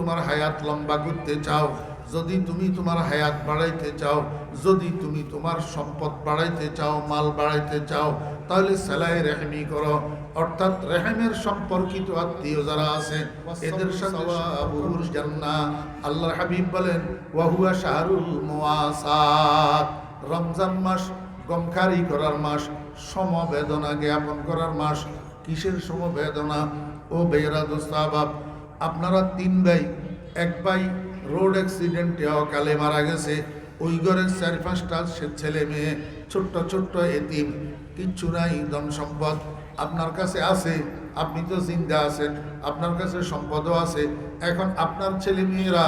তোমার হায়াত লম্বা করতে চাও, যদি তুমি তোমার হায়াত বাড়াইতে চাও, যদি তুমি তোমার সম্পদ বাড়াইতে চাও, মাল বাড়াইতে চাও, তাহলে সেলাই রেহমি করো। অর্থাৎ রেহেমের সম্পর্কিত আত্মীয় যারা আছে, এদের সাথে আল্লাহ হাবিব বলেন, ওয়াহুয়া শাহরুল রমজান মাস গমখারি করার মাস, সমবেদনা জ্ঞাপন করার মাস, কিসের সমবেদনা? ও বেহরা দোস্তাবাব আপনারা তিন ভাই, এক ভাই রোড অ্যাক্সিডেন্টে অকালে মারা গেছে। ওই ঘরের চার পাঁচটা ছেলে মেয়ে, ছোট্ট ছোট্ট এতিম। কিচ্ছু নাই, ধন সম্পদ। আপনার কাছে আছে, আপনি তো জিন্দা আছেন। আপনার কাছে সম্পদও আছে। এখন আপনার ছেলে মেয়েরা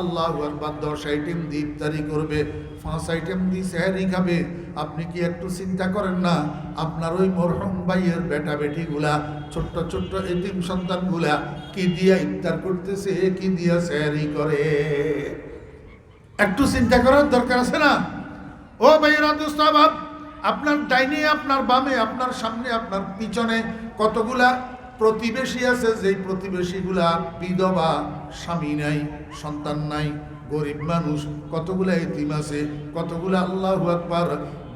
আল্লাহ একবার দশ আইটেম দিয়ে ইফতারি করবে, পাঁচ আইটেম দিয়ে সেহারি খাবে। আপনি কি একটু চিন্তা করেন না? আপনার ওই মরহম ভাইয়ের বেটা বেটিগুলা, ছোট্ট ছোট্ট এতিম সন্তানগুলা কি দিয়া ইফতার করতেছে, কি দিয়া সেহারি করে? একটু চিন্তা করার দরকার আছে না? ও ভাইয়েরা দোস্তাবাব আপনার ডাইনে, আপনার বামে, আপনার সামনে, আপনার পিছনে কতগুলা প্রতিবেশী আছে, যেই প্রতিবেশীগুলা বিধবা, স্বামী নাই, সন্তান নাই, গরিব মানুষ, কতগুলা এতিম আছে, কতগুলা আল্লাহ আকবার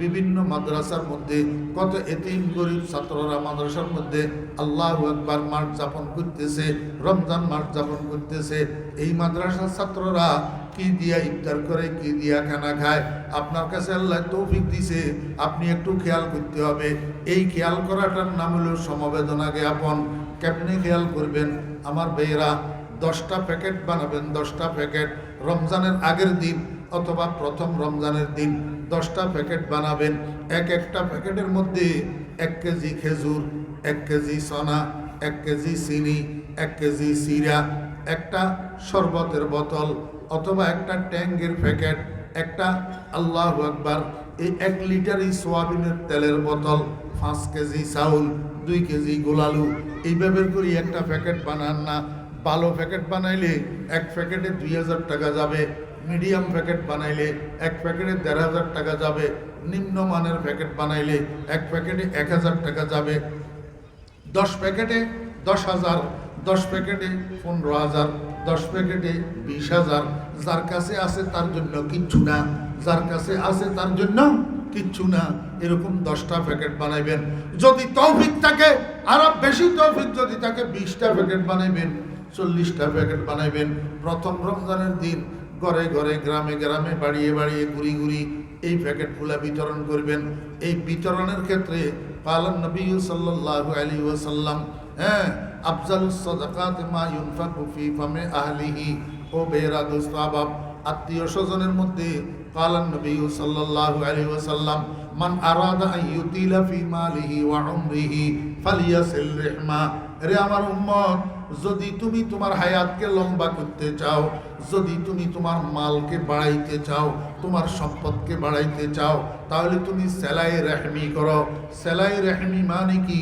বিভিন্ন মাদ্রাসার মধ্যে, কত এতিম গরিব ছাত্ররা মাদ্রাসার মধ্যে আল্লাহ আকবার মাঠ যাপন করতেছে, রমজান মাঠ যাপন করতেছে, এই মাদ্রাসার ছাত্ররা কি দিয়া ইফতার করে, কি দিয়া খানা খায়? আপনার কাছে আল্লাহ তৌফিক দিছে, আপনি একটু খেয়াল করতে হবে। এই খেয়াল করাটার নাম হলো সমবেদনা জ্ঞাপন। কেমনি খেয়াল করবেন? আমার বেয়েরা দশটা প্যাকেট বানাবেন, দশটা প্যাকেট। রমজানের আগের দিন অথবা প্রথম রমজানের দিন দশটা প্যাকেট বানাবেন। এক একটা প্যাকেটের মধ্যে এক কেজি খেজুর, এক কেজি সোনা এক কেজি চিনি, এক কেজি সিরা একটা শরবতের বোতল অথবা একটা ট্যাঙ্গের প্যাকেট, একটা আল্লাহ আকবার, এই এক লিটারই সোয়াবিনের তেলের বোতল, পাঁচ কেজি চাউল, দুই কেজি গোলালু এইভাবে করে একটা প্যাকেট বানান না। ভালো প্যাকেট বানাইলে এক প্যাকেটে দুই হাজার টাকা যাবে। মিডিয়াম প্যাকেট বানাইলে এক প্যাকেটে দেড় হাজার টাকা যাবে নিম্নমানের প্যাকেট বানাইলে এক প্যাকেটে এক হাজার টাকা যাবে। দশ প্যাকেটে দশ হাজার, দশ প্যাকেটে পনেরো হাজার, দশ প্যাকেটে বিশ হাজার। যার কাছে আছে তার জন্য কিচ্ছু না, যার কাছে আছে তার জন্য কিচ্ছু না। এরকম দশটা প্যাকেট বানাইবেন। যদি তৌফিক থাকে, আরও বেশি তৌফিক যদি থাকে, বিশটা প্যাকেট বানাইবেন, চল্লিশটা প্যাকেট বানাইবেন। প্রথম রমজানের দিন ঘরে ঘরে, গ্রামে গ্রামে, বাড়িয়ে বাড়িয়ে, ঘুরি ঘুরি এই প্যাকেটগুলা বিতরণ করবেন। এই বিতরণের ক্ষেত্রে পালন নবী সাল্লাল্লাহু আলাইহি ওয়াসাল্লাম হ্যাঁ আফজালুস সাদাকাত মা ইউনফাকু ফি ফামে আহলিহি, ও বেরা দোস্তাবাব আত্মীয় স্বজনের মধ্যে কালান নবী সাল্লাল্লাহু আলাইহি ওয়াসাল্লাম, মান আরাদা ইউতিলা ফি মালিহি ওয়া উমরিহি রে আমার উম্মত, যদি তুমি তোমার হায়াতকে লম্বা করতে চাও যদি তুমি তোমার মালকে বাড়াইতে চাও, তোমার সম্পদকে বাড়াইতে চাও, তাহলে তুমি সেলাই রেহমি করো। সেলাই রেহমি মানে কি?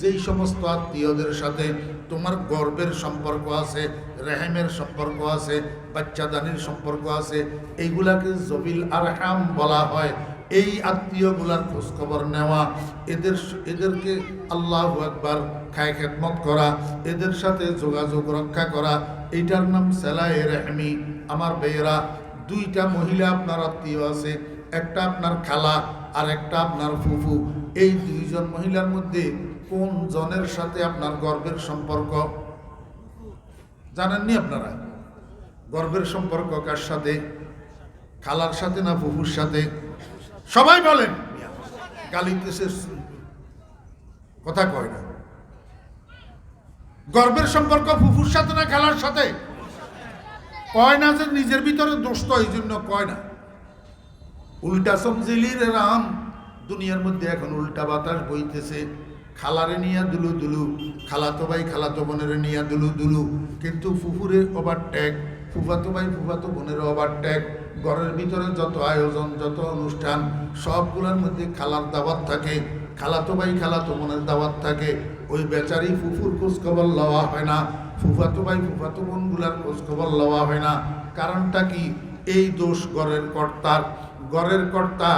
যেই সমস্ত আত্মীয়দের সাথে তোমার গর্বের সম্পর্ক আছে, রেহেমের সম্পর্ক আছে, বাচ্চাদানির সম্পর্ক আছে, এইগুলাকে জবিল আরহাম বলা হয়। এই আত্মীয়গুলার খোঁজখবর নেওয়া, এদের এদেরকে আল্লাহ একবার খায় খেদমত করা, এদের সাথে যোগাযোগ রক্ষা করা এইটার নাম সেলাই রেহমি। আমার বেয়েরা দুইটা মহিলা আপনার আত্মীয় আছে, একটা আপনার খালা আর একটা আপনার ফুফু। এই দুইজন মহিলার মধ্যে কোন জনের সাথে আপনার গর্বের সম্পর্ক? জানেননি আপনারা? গর্বের সম্পর্ক কার সাথে? খালার সাথে না ফুফুর সাথে? সবাই বলেন। গালিতেছে কথা কয় না। গর্বের সম্পর্ক, ফুফুর সাথে না খেলার সাথে? কয় না যে নিজের ভিতরে দোষ তো এই জন্য কয় না। উল্টা সমজিলির রাম দুনিয়ার মধ্যে এখন উল্টা বাতাস বইতেছে। খালারে নিয়া দুলু দুলু, খালাতো ভাই খালাতো বোনের নিয়া দুলু দুলু। কিন্তু ফুফুরের ওভারটেক ফুফাতো ভাই ফুফাতো বোনের ওভার ট্যাগ ঘরের ভিতরে যত আয়োজন, যত অনুষ্ঠান, সবগুলোর মধ্যে খালার দাওয়াত থাকে, খালাতো ভাই খালাতো বোনের দাওয়াত থাকে। ওই বেচারি ফুফুর খোঁজ খবর লওয়া হয় না। ফুফাতো ভাই, ফুফাতো বোনগুলার খোঁজ খবর লওয়া হয় না। কারণটা কি? এই দোষ ঘরের কর্তার। ঘরের কর্তা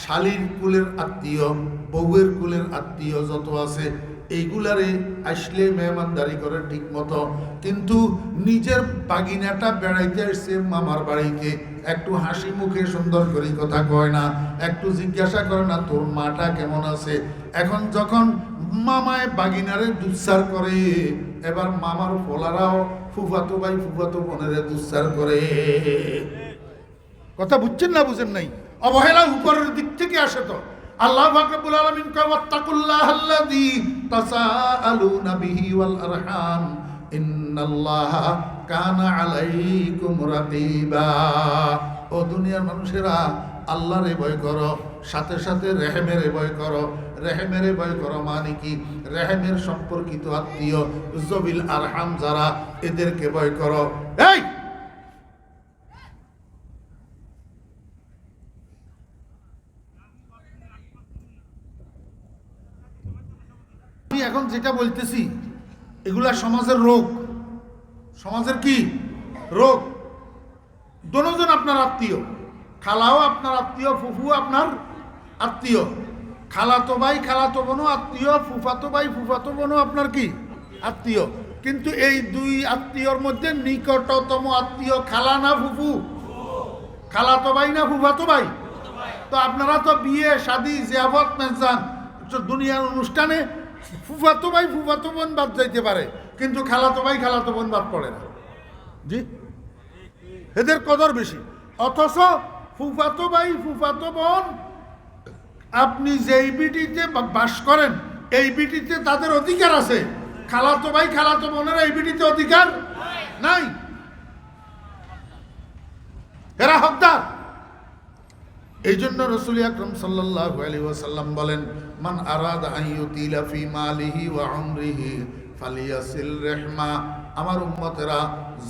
শালীর কুলের আত্মীয়, বউয়ের কুলের আত্মীয় যত আছে, এইগুলারে আসলে মেহমানদারি করে ঠিক মতো কিন্তু নিজের বাগিনাটা বেড়াইতে আসছে মামার বাড়িতে একটু হাসি মুখে সুন্দর করে কথা কয় না। একটু জিজ্ঞাসা করে না, তোর মাটা কেমন আছে? এখন যখন মামায় বাগিনারে দুচ্ছার করে, এবার মামার ফোলারাও ফুফাতো ভাই ফুফাতো বোনেরে দুচ্ছার করে। কথা বুঝছেন না, বুঝেন নাই? অবহেলা উপরের দিক থেকে আসে তো। আল্লাহ ফাকরুল আলামিন কয় ওয়াত্তাকুল্লাহ আল্লাযী তাসাআলুনা বিহি ওয়াল আরহাম, ইন্নাল্লাহা কানা আলাইকুম রাকিবা ও দুনিয়ার মানুষেরা আল্লাহরে ভয় করো, সাথে সাথে রেহেমেরে ভয় করো। রেহেমেরে ভয় করো মানে কি? রেহেমের সম্পর্কিত আত্মীয় জবিল আরহাম যারা, এদেরকে ভয় করো। এই! আমি এখন যেটা বলতেছি, এগুলা সমাজের রোগ। সমাজের কি? রোগ। দনোজন আপনার আত্মীয়। খালাও আপনার আত্মীয়, ফুফু আপনার আত্মীয়। খালাতো ভাই খালাতো বোনও আত্মীয় ফুফাতো ভাই ফুফাতো বোনও আপনার কি? আত্মীয়। কিন্তু এই দুই আত্মীয়র মধ্যে নিকটতম আত্মীয় খালা না ফুফু? খালাতো ভাই না ফুফাতো ভাই? তো আপনারা তো বিয়ে, শাদি, জিয়াফত তো দুনিয়ার অনুষ্ঠানে ফুফাতো ভাই ফুফাতো বোন বাদ যাইতে পারে। কিন্তু খালাতো ভাই খালাতো বোন বাদ পড়ে না। জি? এদের কদর বেশি। অথচ ফুফাতো ভাই, ফুফাতো বোন, আপনি যেই বিটিতে বাস করেন, এই বিটিতে তাদের অধিকার আছে। খালাতো ভাই, খালাতো বোনের এই বিটিতে অধিকার নাই। এরা হকদার। এই জন্য রসুল আকরম সাল্লাহ আলী ওয়াসাল্লাম বলেন, মান আরাদ আইয়ুতিলা মালিহি ওয়া আমরিহি ফালিয়াসিল রেহমা। আমার উম্মতেরা,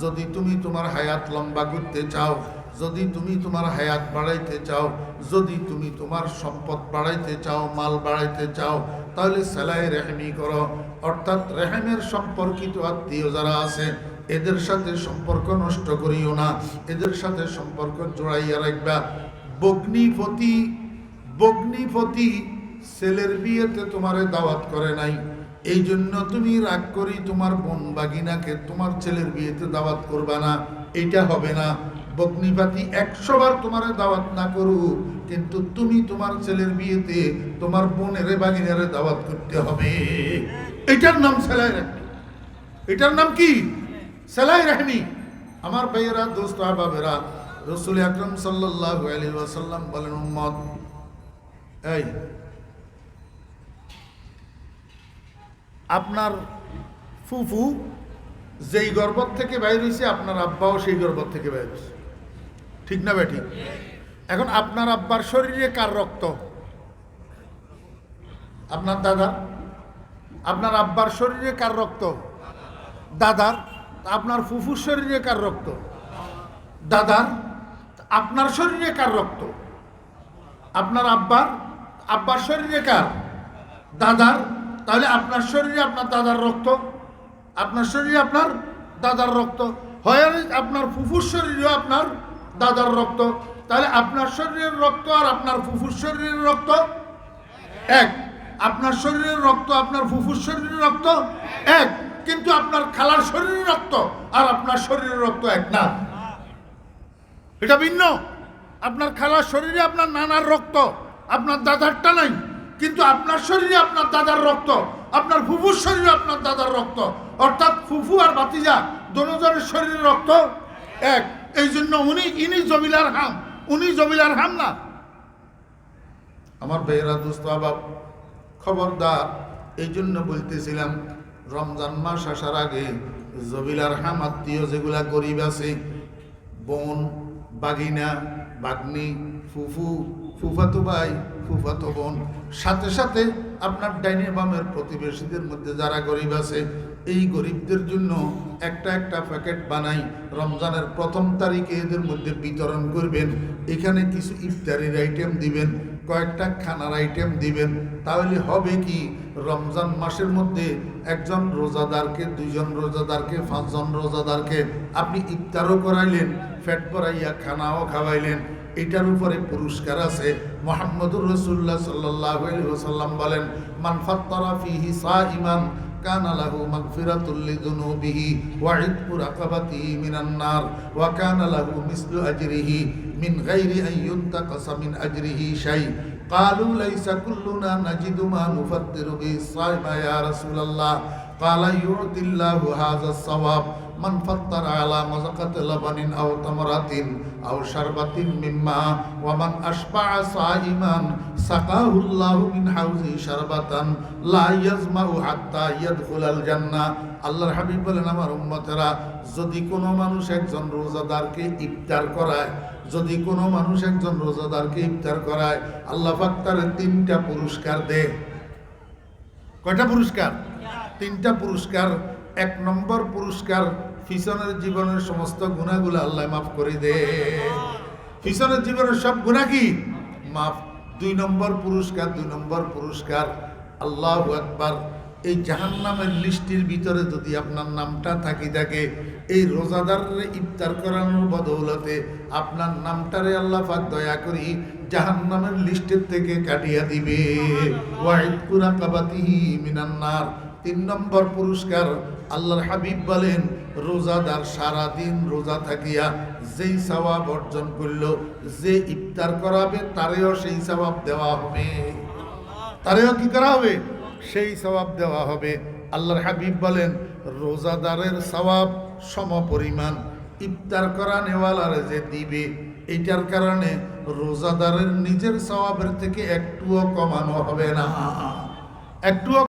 যদি তুমি তোমার হায়াত লম্বা করতে চাও যদি তুমি তোমার হায়াত বাড়াইতে চাও, যদি তুমি তোমার সম্পদ বাড়াইতে চাও, মাল বাড়াইতে চাও, তাহলে সেলাই রেহমি করো। অর্থাৎ রেহেমের সম্পর্কিত আত্মীয় যারা আছে, এদের সাথে সম্পর্ক নষ্ট করিও না। এদের সাথে সম্পর্ক জোড়াইয়া রাখবা। বগ্নিপতি বগ্নিপতি ছেলের বিয়েতে তোমারে দাওয়াত করে নাই। এই জন্য তুমি রাগ করি তোমার বোন বাগিনাকে তোমার ছেলের বিয়েতে দাওয়াত করবা না। এইটা হবে না। বগ্নিপাতি একশো বার তোমারে দাওয়াত না করুক, কিন্তু তুমি তোমার ছেলের বিয়েতে তোমার বোনেরে, বাগিনারে দাওয়াত করতে হবে। এটার নাম সেলাই রাখবি। এটার নাম কি? সেলাই রাহমি আমার ভাইয়েরা, দোস্ত, আবাবেরা, রসুল আকরম সাল্লাহ আলী ওয়াসাল্লাম বলেন, উম্মত, এই, আপনার ফুফু যেই গর্ভত থেকে বাইর হয়েছে আপনার আব্বাও সেই গর্ভত থেকে বাইর হয়েছে ঠিক না বেঠিক এখন আপনার আব্বার শরীরে কার রক্ত? আপনার দাদা? আপনার আব্বার শরীরে কার রক্ত? দাদার? আপনার ফুফুর শরীরে কার রক্ত? দাদার? আপনার শরীরে কার রক্ত? আপনার আব্বার? আব্বার শরীরে কার? দাদার? তাহলে আপনার শরীরে আপনার দাদার রক্ত? আপনার শরীরে আপনার দাদার রক্ত? হয় আপনার ফুফুর শরীরেও আপনার দাদার রক্ত। তাহলে আপনার শরীরের রক্ত আর আপনার ফুফুর শরীরের রক্ত? এক। আপনার শরীরের রক্ত, আপনার ফুফুর শরীরের রক্ত? এক। কিন্তু আপনার খালার শরীরের রক্ত আর আপনার শরীরের রক্ত এক না। এটা ভিন্ন। আপনার খালার শরীরে আপনার নানার রক্ত, আপনার দাদারটা নাই। কিন্তু আপনার শরীরে আপনার দাদার রক্ত, আপনার ফুফুর শরীরে আপনার দাদার রক্ত। অর্থাৎ ফুফু আর বাতিজা দোনোজনের শরীরের রক্ত এক। এই জন্য উনি, ইনি জমিলার হাম, উনি জমিলার হাম না। আমার ভাইয়েরা দোস্ত আবাব, খবরদার এই জন্য বলতেছিলাম, রমজান মাস আসার আগে জবিলার হাম আত্মীয় যেগুলা গরিব আছে, বোন, বাগিনা, বাগনি, ফুফু, ফুফাতো ভাই, ফুফাতো বোন, সাথে সাথে আপনার ডাইনে বামের প্রতিবেশীদের মধ্যে যারা গরিব আছে এই গরিবদের জন্য একটা একটা প্যাকেট বানাই রমজানের প্রথম তারিখে এদের মধ্যে বিতরণ করবেন। এখানে কিছু ইফতারির আইটেম দিবেন, কয়েকটা খানার আইটেম দিবেন। তাহলে হবে কি, রমজান মাসের মধ্যে একজন রোজাদারকে, দুইজন রোজাদারকে, পাঁচজন রোজাদারকে আপনি ইফতারও করাইলেন, ফ্যাট করাইয়া খানাও খাওয়াইলেন। এটার উপরে পুরস্কার আছে। মোহাম্মদুর রসুল্লাহ সাল্লাহ সাল্লাম বলেন, মান ফাত্তারা ফিহি সাইমান كان له مغفرة لذنوبه وعتق رقبته من النار وكان له مثل أجره من غير أن ينتقص من أجره شيء قالوا ليس كلنا نجد ما نفطر به الصائم يا رسول الله قال يعطي الله هذا الصواب মান ফাত্তার আলা মাযাকাতি লাবানিন আও তামরাতিন আও শারবাতিন মিম্মা ওয়া মান হাউজি শারবাতান লা ইয়াজমাউ হাত্তা ইয়াদখুলাল জান্নাহ আল্লাহর হাবিব বলেন, আমার উম্মতেরা, যদি কোনো মানুষ একজন রোজাদারকে ইফতার করায়, যদি কোনো মানুষ একজন রোজাদারকে ইফতার করায়, আল্লাহ পাক তিনটা পুরস্কার দে। কয়টা পুরস্কার? তিনটা পুরস্কার। এক নম্বর পুরস্কার ফিসনের জীবনের সমস্ত গুণাগুলো আল্লাহ মাফ করে দে। ফিসনের জীবনের সব গুণা কি? মাফ। দুই নম্বর পুরস্কার, দুই নম্বর পুরস্কার। আল্লাহ একবার এই জাহান্নামের লিস্টির ভিতরে যদি আপনার নামটা থাকি থাকে, এই রোজাদারের ইফতার করানোর বদৌলতে আপনার নামটারে আল্লাহ পাক দয়া করি জাহান্নামের লিস্টের থেকে কাটিয়ে দিবে। ওয়াহিদ কুরা কাবাতিহি মিনান্নার। তিন নম্বর পুরস্কার আল্লাহর হাবিব বলেন, রোজাদার সারা দিন রোজা থাকিয়া যেই সওয়াব অর্জন করল, যে ইফতার করাবে, তারেও সেই সওয়াব দেওয়া হবে। তারেও কি করা হবে? সেই সওয়াব দেওয়া হবে। আল্লাহর হাবিব বলেন, রোজাদারের সওয়াব সম পরিমাণ। ইফতার করা নেওয়ালার যে দিবে, এইটার কারণে রোজাদারের নিজের সওয়াবের থেকে একটুও কমানো হবে না। একটুও